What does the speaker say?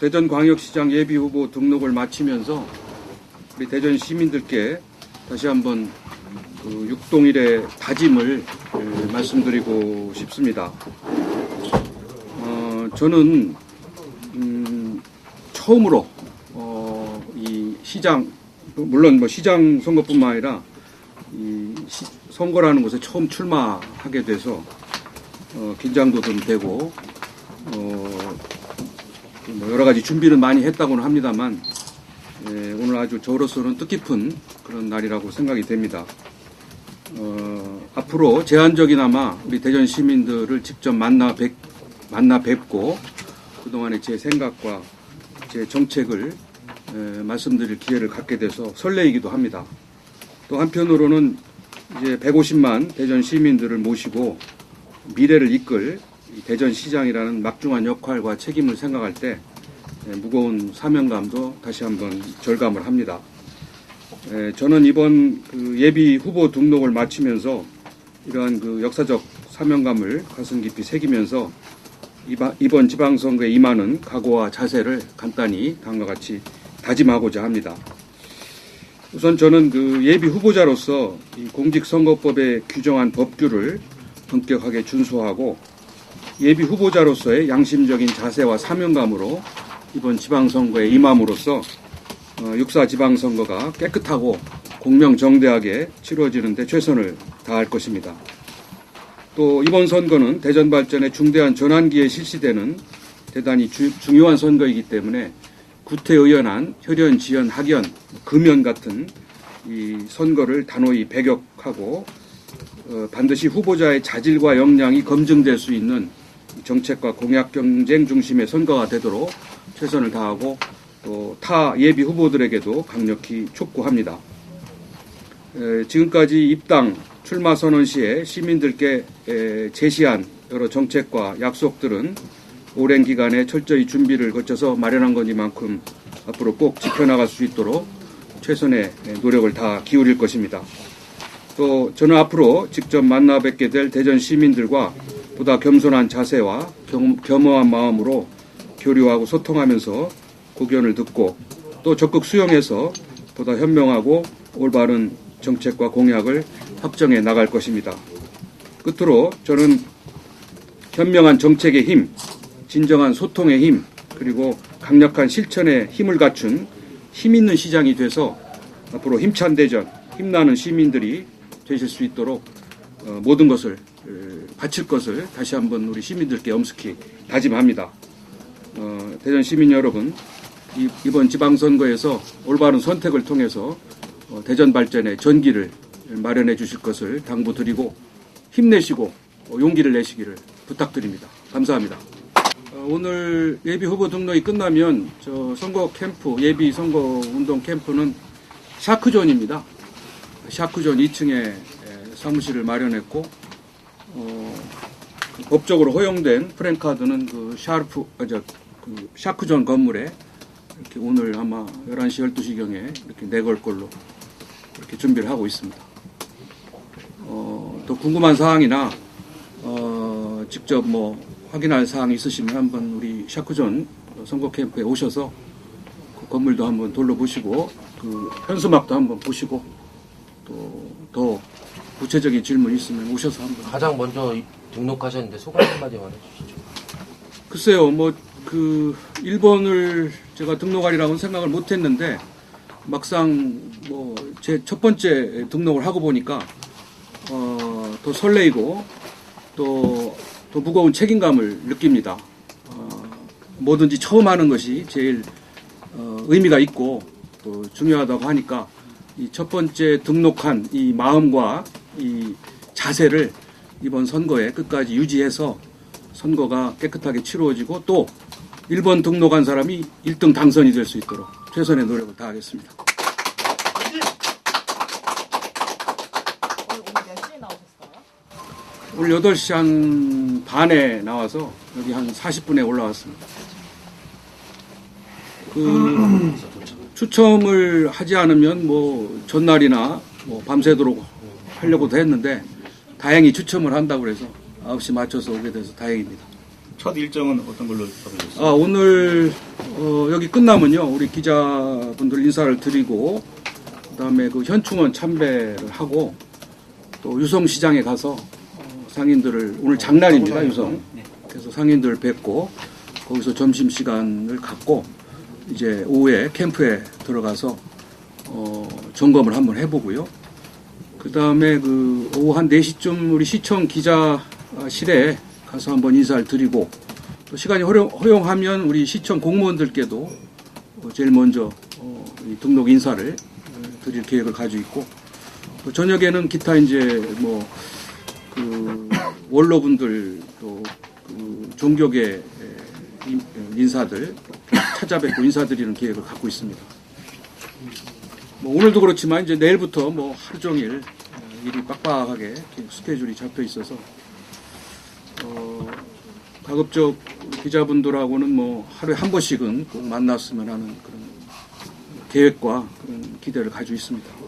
대전광역시장 예비후보 등록을 마치면서 우리 대전 시민들께 다시 한번 그 육동일의 다짐을 그, 말씀드리고 싶습니다. 어, 저는 음, 처음으로 어, 이 시장 물론 뭐 시장 선거뿐만 아니라 이 시- 선거라는 곳에 처음 출마하게 돼서 어, 긴장도 좀 되고 어, 뭐 여러 가지 준비는 많이 했다고는 합니다만 예, 오늘 아주 저로서는 뜻깊은 그런 날이라고 생각이 됩니다. 어, 앞으로 제한적이나마 우리 대전 시민들을 직접 만나 뵙, 만나 뵙고 그동안의 제 생각과 제 정책을 에, 말씀드릴 기회를 갖게 돼서 설레이기도 합니다. 또 한편으로는 이제 150만 대전 시민들을 모시고 미래를 이끌 이 대전 시장이라는 막중한 역할과 책임을 생각할 때 에, 무거운 사명감도 다시 한번 절감을 합니다. 에, 저는 이번 그 예비 후보 등록을 마치면서 이러한 그 역사적 사명감을 가슴 깊이 새기면서 이번 지방선거에 임하는 각오와 자세를 간단히 다음과 같이 다짐하고자 합니다. 우선 저는 그 예비 후보자로서 이 공직선거법에 규정한 법규를 본격하게 준수하고 예비 후보자로서의 양심적인 자세와 사명감으로 이번 지방선거에 임함으로써 어, 육사 지방선거가 깨끗하고 공명정대하게 치러지는데 최선을 다할 것입니다. 또 이번 선거는 대전 발전의 중대한 전환기에 실시되는 대단히 주- 중요한 선거이기 때문에 구태의연한 혈연, 지연, 학연, 금연 같은 이 선거를 단호히 배격하고 어, 반드시 후보자의 자질과 역량이 검증될 수 있는 정책과 공약 경쟁 중심의 선거가 되도록 최선을 다하고 또 타 예비 후보들에게도 강력히 촉구합니다. 에, 지금까지 입당 출마 선언 시에 시민들께 에, 제시한 여러 정책과 약속들은 오랜 기간에 철저히 준비를 거쳐서 마련한 거니만큼 앞으로 꼭 지켜나갈 수 있도록 최선의 노력을 다 기울일 것입니다. 또 저는 앞으로 직접 만나 뵙게 될 대전 시민들과 보다 겸손한 자세와 겸, 겸허한 마음으로 교류하고 소통하면서 고견을 듣고 또 적극 수용해서 보다 현명하고 올바른 정책과 공약을 확정해 나갈 것입니다. 끝으로 저는 현명한 정책의 힘, 진정한 소통의 힘, 그리고 강력한 실천의 힘을 갖춘 힘 있는 시장이 돼서 앞으로 힘찬 대전, 힘나는 시민들이 되실 수 있도록 어, 모든 것을 에, 바칠 것을 다시 한번 우리 시민들께 엄숙히 다짐합니다. 어, 대전 시민 여러분, 이, 이번 지방선거에서 올바른 선택을 통해서 어, 대전 발전의 전기를 마련해 주실 것을 당부드리고 힘내시고 어, 용기를 내시기를 부탁드립니다. 감사합니다. 어, 오늘 예비 후보 등록이 끝나면 저 선거 캠프 예비 선거 운동 캠프는 샤크존입니다. 샤크존 2층에 사무실을 마련했고 어, 그 법적으로 허용된 프랭카드는 그 샤르프 아, 저, 그 샤크존 건물에 이렇게 오늘 아마 11시 12시경에 이렇게 내걸 걸로 이렇게 준비를 하고 있습니다. 어, 또 궁금한 사항이나 어, 직접 뭐 확인할 사항이 있으시면 한번 우리 샤크존 선거 캠프에 오셔서 그 건물도 한번 둘러보시고 그 현수막도 한번 보시고 또더 구체적인 질문 있으면 오셔서 한번 가장 먼저 이- 등록하셨는데 소감 한마디만 해주시죠. 글쎄요, 뭐, 그, 1번을 제가 등록하리라고는 생각을 못 했는데, 막상, 뭐, 제 첫 번째 등록을 하고 보니까, 어, 더 설레이고, 또, 더 무거운 책임감을 느낍니다. 어, 뭐든지 처음 하는 것이 제일, 어, 의미가 있고, 또 중요하다고 하니까, 이 첫 번째 등록한 이 마음과 이 자세를 이번 선거에 끝까지 유지해서 선거가 깨끗하게 치루어지고 또 1번 등록한 사람이 1등 당선이 될 수 있도록 최선의 노력을 다하겠습니다. 오늘 오늘 몇 시에 나오셨어요? 오늘 8시 한 반에 나와서 여기 한 40분에 올라왔습니다. 그 추첨을 하지 않으면 뭐 전날이나 뭐 밤새도록 하려고도 했는데 다행히 추첨을 한다고 그래서 9시 맞춰서 오게 돼서 다행입니다. 첫 일정은 어떤 걸로 잡으셨어요? 아, 오늘 어, 여기 끝나면요 우리 기자분들 인사를 드리고 그다음에 그 현충원 참배를 하고 또 유성시장에 가서 어, 상인들을 오늘 장날입니다 유성 그래서 상인들 뵙고 거기서 점심 시간을 갖고 이제 오후에 캠프에 들어가서 어, 점검을 한번 해보고요. 그 다음에 그 오후 한 4시쯤 우리 시청 기자실에 가서 한번 인사를 드리고 또 시간이 허용, 허용하면 우리 시청 공무원들께도 어, 제일 먼저 어, 이 등록 인사를 어, 드릴 계획을 가지고 있고 또 저녁에는 기타 이제 뭐 그 원로분들 또 그 종교계 에, 인- 인사들 찾아뵙고 인사드리는 계획을 갖고 있습니다. 뭐 오늘도 그렇지만 이제 내일부터 뭐 하루 종일 어, 일이 빡빡하게 스케줄이 잡혀 있어서 어, 가급적 기자분들하고는 뭐 하루에 한 번씩은 꼭 만났으면 하는 그런 계획과 그런 기대를 가지고 있습니다.